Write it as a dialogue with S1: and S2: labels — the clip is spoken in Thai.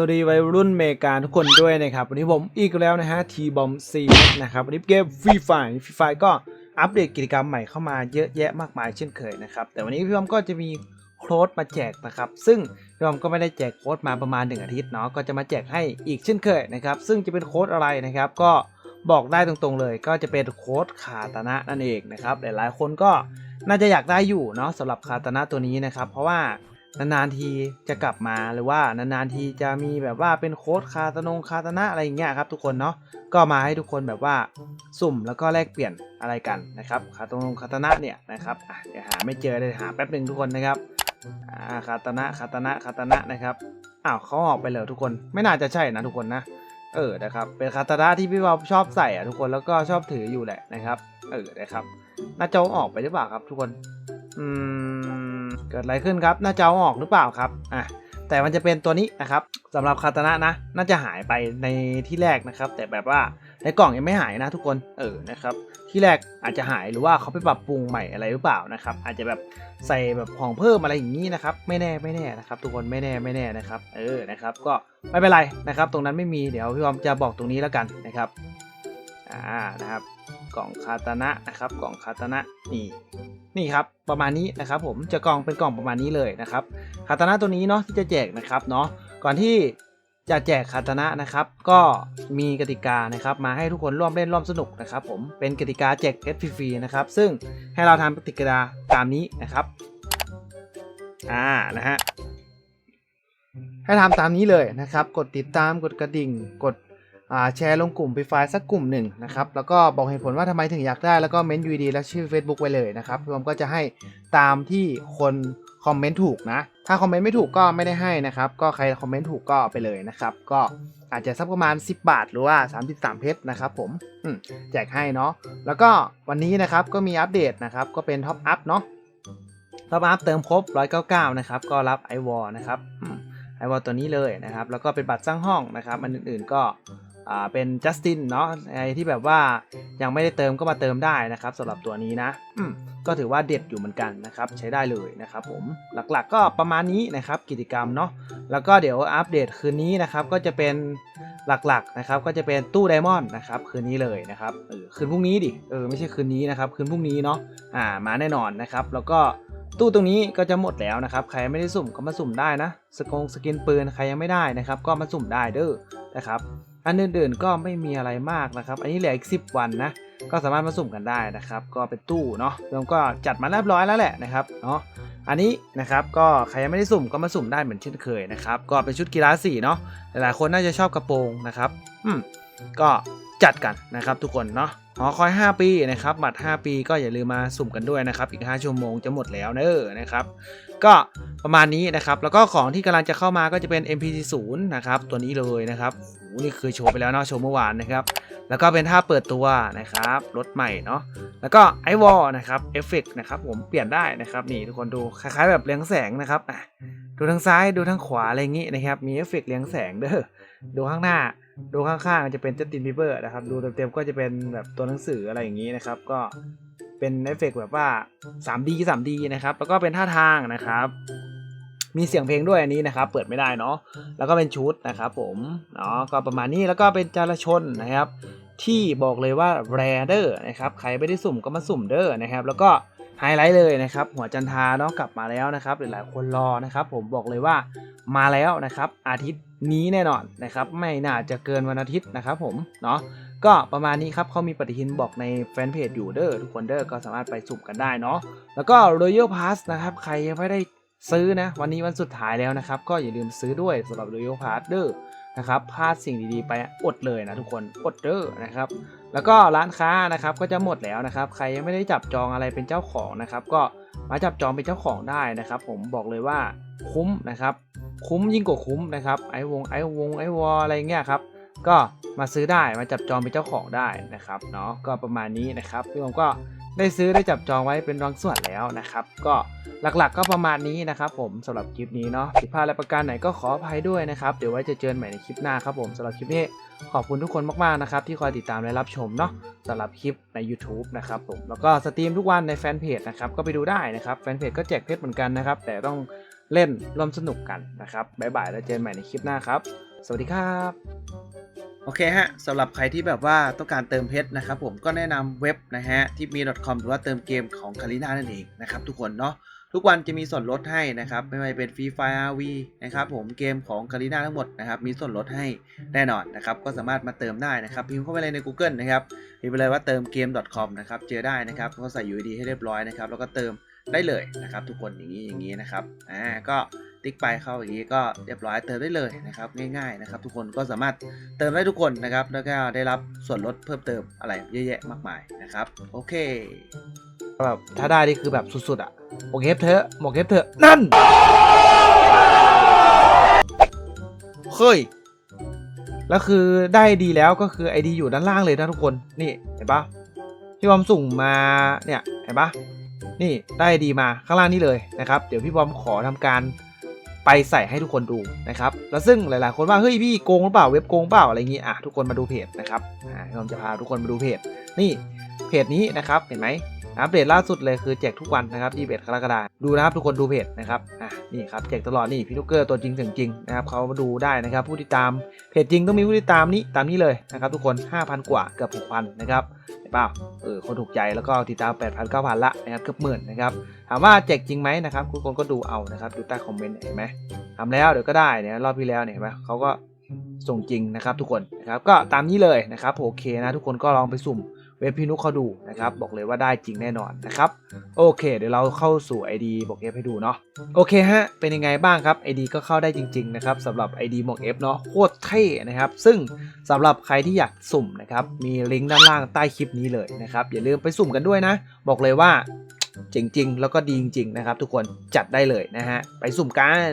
S1: สวัสดีวัยรุ่นเมกาทุกคนด้วยนะครับ วันนี้ผมอีกแล้วนะฮะทีบอมซีนะครับวันนี้เกมฟรีไฟฟรีไฟก็อัปเดตกิจกรรมใหม่เข้ามาเยอะแยะมากมายเช่นเคยนะครับ แต่วันนี้พี่บอมก็จะมีโค้ดมาแจกนะครับ ซึ่งพี่บอมก็ไม่ได้แจกโค้ดมาประมาณหนึ่งอาทิตย์เนาะก็จะมาแจกให้อีกเช่นเคยนะครับ ซึ่งจะเป็นโค้ดอะไรนะครับก็บอกได้ตรงๆเลย ก็จะเป็นโค้ดคาตานะนั่นเองนะครับหลายๆคนก็น่าจะอยากได้อยู่เนาะสำหรับคาตานะตัวนี้นะครับ เพราะว่า นานๆทีจะกลับมาหรือว่านานๆทีจะมีแบบว่าเป็นโค้ดคาตนงคาตนะอะไรอย่างเงี้ยครับทุกคนเนาะก็มาให้ทุกคนแบบว่าสุ่มแล้วก็แลกเปลี่ยนอะไรกันนะครับคาตนงคาตนะเนี่ยนะครับเดี๋ยวหาไม่เจอเลยหาแป๊บหนึ่งทุกคนนะครับคาตนะคาตนะคาตนะนะครับอ้าวเขาออกไปเลยทุกคนไม่น่าจะใช่นะทุกคนนะเออนะครับเป็นคาตนะที่พี่บอลชอบใส่อะทุกคนแล้วก็ชอบถืออยู่แหละนะครับ เออนะครับน่าจะออกไปหรือเปล่าครับทุกคนอืม เกิดอะไรขึ้นครับน่าจะเอาออกหรือเปล่าครับ อะ แต่มันจะเป็นตัวนี้นะครับสำหรับคาตานะนะ น่าจะหายไปในที่แรกนะครับ แต่แบบว่าในกล่องยังไม่หายนะทุกคน เออ นะครับ ที่แรกอาจจะหายหรือว่าเขาไปปรับปรุงใหม่อะไรหรือเปล่านะครับ อาจจะแบบใส่แบบของเพิ่มอะไรอย่างนี้นะครับ ไม่แน่ไม่แน่นะครับ ทุกคนไม่แน่ไม่แน่นะครับ เออ นะครับ ก็ไม่เป็นไรนะครับ ตรงนั้นไม่มี เดี๋ยวพี่บอมจะบอกตรงนี้แล้วกันนะครับ อ่านะครับ กล่องคาตานะนะครับ กล่องคาตานะนี่นี่ครับประมาณนี้นะครับผมจะกล่องเป็นกล่องประมาณนี้เลยนะครับคาตานะตัวนี้เนาะที่จะแจกนะครับเนาะก่อนที่จะแจกคาตานะนะครับ ก็มีกติกานะครับ มาให้ทุกคนร่วมเล่นร่วมสนุกนะครับ ผมเป็นกติกาแจกเพชรฟรีๆนะครับ ซึ่งให้เราทำกติกาตามนี้นะครับอ่านะฮะให้ทำตามนี้เลยนะครับ กดติดตามกดกระดิ่ง กด แชร์ลงกลุ่มฟรีไฟสักกลุ่มหนึ่งนะครับ แล้วก็บอกเหตุผลว่าทำไมถึงอยากได้ แล้วก็เม้นต์ UID และชื่อ Facebook ไว้เลยนะครับพี่บอมก็จะให้ตามที่คนคอมเมนต์ถูกนะ ถ้าคอมเมนต์ไม่ถูกก็ไม่ได้ให้นะครับ ก็ใครคอมเมนต์ถูกก็ไปเลยนะครับ ก็อาจจะสักประมาณ 10 บาทหรือว่า 33 เพชรนะครับผมแจกให้เนาะ แล้วก็วันนี้นะครับก็มีอัปเดตนะครับ ก็เป็นท็อปอัพเนาะ ท็อปอัพเติมครบ 199 นะครับ ก็รับไอวอลนะครับไอวอลตัวนี้เลยนะครับ แล้วก็เป็นบัตรสร้างห้องนะครับ อันอื่นๆก็ อ่าเป็นจัสตินเนาะไอที่แบบว่ายังไม่ได้เติมก็มาเติมได้นะครับสำหรับตัวนี้นะอืมก็ถือว่าเด็ดอยู่เหมือนกันนะครับใช้ได้เลยนะครับผมหลักๆก็ประมาณนี้นะครับกิจกรรมเนาะแล้วก็เดี๋ยวอัปเดตคืนนี้นะครับก็จะเป็นหลักๆนะครับก็จะเป็นตู้ไดมอนด์นะครับคืนนี้เลยนะครับเออคืนพรุ่งนี้ดิเออไม่ใช่คืนนี้นะครับคืนพรุ่งนี้เนาะอ่ามาแน่นอนนะครับแล้วก็ตู้ตรงนี้ก็จะหมดแล้วนะครับ ใครไม่ได้สุ่มก็มาสุ่มได้นะ สกงสกินปืนใครยังไม่ได้นะครับ ก็มาสุ่มได้เด้อนะครับ อันอื่นๆก็ไม่มีอะไรมากนะครับ อันนี้เหลืออีก 10 วันนะ ก็สามารถมาสุ่มกันได้นะครับ ก็เป็นตู้เนาะเราก็จัดมาเรียบร้อยแล้วแหละนะครับเนาะ อันนี้นะครับก็ใครยังไม่ได้สุ่มก็มาสุ่มได้เหมือนเช่นเคยนะครับ ก็เป็นชุดกีฬาสีเนาะ หลายๆคนน่าจะชอบกระโปรงนะครับ อืม ก็จัดกันนะครับทุกคนเนาะ หอคอย 5 ปีนะครับบัตร 5 ปีก็อย่าลืมมาสุ่มกันด้วยนะครับ อีก 5 ชั่วโมงจะหมดแล้วเนอะนะครับ ก็ประมาณนี้นะครับ แล้วก็ของที่กำลังจะเข้ามาก็จะเป็น MPC 0 นะครับ ตัวนี้เลยนะครับโหนี่คือโชว์ไปแล้วเนาะโชว์เมื่อวานนะครับ แล้วก็เป็นท่าเปิดตัวนะครับรถใหม่เนาะแล้วก็ไอวอลนะครับเอฟเฟกนะครับผมเปลี่ยนได้นะครับนี่ทุกคนดูคล้ายๆแบบเลี้ยงแสงนะครับดูทางซ้ายดูทางขวาอะไรอย่างงี้นะครับมีเอฟเฟกเลี้ยงแสงเด้อ ดูข้างหน้า ดูข้างๆจะเป็นจัสตินบีเบอร์นะครับ ดูเต็มๆก็จะเป็นแบบตัวหนังสืออะไรอย่างนี้นะครับ ก็เป็นเอฟเฟกต์แบบว่า 3D 3D นะครับ แล้วก็เป็นท่าทางนะครับ มีเสียงเพลงด้วยอันนี้นะครับ เปิดไม่ได้เนาะ แล้วก็เป็นชุดนะครับผม เนาะ ก็ประมาณนี้ แล้วก็เป็นจารชนนะครับ ที่บอกเลยว่าแรเดอร์นะครับ ใครไม่ได้สุ่มก็มาสุ่มเด้อนะครับ แล้วก็ ไฮไลท์เลยนะครับ หัวจันทาเนาะกลับมาแล้วนะครับหลายๆคนรอนะครับ ผมบอกเลยว่ามาแล้วนะครับ อาทิตย์นี้แน่นอนนะครับ ไม่น่าจะเกินวันอาทิตย์นะครับ ผมเนาะก็ประมาณนี้ครับเขามีปฏิทินบอกในแฟนเพจอยู่เด้อทุกคนเด้อก็สามารถไปสุ่มกันได้เนาะแล้วก็ Royal Pass นะครับ ใครยังไม่ได้ซื้อนะ วันนี้วันสุดท้ายแล้วนะครับ ก็อย่าลืมซื้อด้วยสำหรับ Royal Pass เด้อ นะครับพลาดสิ่งดีๆ ไปอดเลยนะทุกคนอดเด้อนะครับ แล้วก็ร้านค้านะครับก็จะหมดแล้วนะครับ ใครยังไม่ได้จับจองอะไรเป็นเจ้าของนะครับ ก็มาจับจองเป็นเจ้าของได้นะครับ ผมบอกเลยว่าคุ้มนะครับ คุ้มยิ่งกว่าคุ้มนะครับไอวงไอวงไอวออะไรเงี้ยครับก็มาซื้อได้มาจับจองเป็นเจ้าของได้นะครับเนาะก็ประมาณนี้นะครับพี่ผมก็ ได้ซื้อได้จับจองไว้เป็นบางส่วนแล้วนะครับ ก็หลักๆก็ประมาณนี้นะครับผมสำหรับคลิปนี้เนาะผิดพลาดอะไรประการไหนก็ขออภัยด้วยนะครับ เดี๋ยวไว้จะเจอกันใหม่ในคลิปหน้าครับผมสำหรับคลิปนี้ขอบคุณทุกคนมากๆนะครับที่คอยติดตามและรับชมเนาะสำหรับคลิปใน YouTube นะครับผมแล้วก็สตรีมทุกวันในแฟนเพจนะครับก็ไปดูได้นะครับแฟนเพจก็แจกเพชรเหมือนกันนะครับแต่ต้องเล่นร่วมสนุกกันนะครับบ๊ายบายแล้วเจอกันใหม่ในคลิปหน้าครับ สวัสดีครับ โอเคฮะสำหรับใครที่แบบว่าต้องการเติมเพชรนะครับผมก็แนะนำเว็บนะฮะที่มี .com หรือว่าเติมเกมของคาริน่านั่นเองนะครับทุกคนเนาะทุกวันจะมีส่วนลดให้นะครับไม่ว่าจะเป็นฟรีไฟ RV นะครับผมเกมของคาริน่าทั้งหมดนะครับมีส่วนลดให้แน่นอนนะครับก็สามารถมาเติมได้นะครับพิมพ์เข้าไปเลยใน Google นะครับพิมพ์ไปเลยว่าเติมเกม .com นะครับเจอได้นะครับก็ใส่ UID ให้เรียบร้อยนะครับแล้วก็เติมได้เลยนะครับทุกคนอย่างนี้อย่างนี้นะครับอ่าก็ ติ๊กไปเข้าอย่างนี้ก็เรียบร้อยเติมได้เลยนะครับง่ายๆนะครับทุกคนก็สามารถเติมได้ทุกคนนะครับแล้วก็ได้รับส่วนลดเพิ่มเติมอะไรเยอะแยะมากมายนะครับโอเคแบบถ้าได้นี่คือแบบสุดๆอะหมกเฮฟเถอะหมกเฮฟเถอะนั่นเฮ้ยแล้วคือได้ดีแล้วก็คือไอดีอยู่ด้านล่างเลยนะทุกคนนี่เห็นปะพี่บอมสุ่งมาเนี่ยเห็นปะนี่ได้ดีมาข้างล่างนี่เลยนะครับ เดี๋ยวพี่บอมขอทำการ ไปใส่ให้ทุกคนดูนะครับแล้วซึ่งหลายๆ คนว่าเฮ้ยพี่โกงหรือเปล่าเว็บโกงเปล่าอะไรอย่างงี้อะทุกคนมาดูเพจนะครับอ่าผมจะพาทุกคนมาดูเพจนี่เพจนี้นะครับเห็นไหม อัปเดตล่าสุดเลยคือแจกทุกวันนะครับ21กรกฎาคมดูนะครับทุกคนดูเพจนะครับอะนี่ครับแจกตลอดนี่พี่นุกเกอร์ตัวจริงเสียงจริงนะครับเขามาดูได้นะครับผู้ติดตามเพจจริงต้องมีผู้ติดตามนี้ตามนี้เลยนะครับทุกคน 5,000 กว่าเกือบ6,000นะครับเห็นเปล่าเออคนถูกใจแล้วก็ติดตาม 8,000 9,000 ละนะครับเกือบหมื่นนะครับถามว่าแจกจริงไหมนะครับทุกคนก็ดูเอานะครับดูใต้คอมเมนต์เห็นไหมทำแล้วเดี๋ยวก็ได้เนี่ยรอบที่แล้วเนี่ยเห็นไหมเขาก็ส่งจริงนะครับทุกคนนะครับก็ตามนี้เลยนะครับโอเคนะทุกคนก็ลองไปสุ่ม เว็บพี่นุกเขาดูนะครับ บอกเลยว่าได้จริงแน่นอนนะครับ โอเค เดี๋ยวเราเข้าสู่ ID บอกเอฟให้ดูเนาะโอเคฮะ เป็นยังไงบ้างครับ ID ก็เข้าได้จริง ๆ นะครับสำหรับ ID บอกเอฟเนาะโคตรเท่นะครับ ซึ่งสำหรับใครที่อยากสุ่มนะครับมีลิงก์ด้านล่างใต้คลิปนี้เลยนะครับอย่าลืมไปสุ่มกันด้วยนะ บอกเลยว่าเจ๋งจริงแล้วก็ดีจริง ๆ นะครับ ทุกคนจัดได้เลยนะฮะไปสุ่มกัน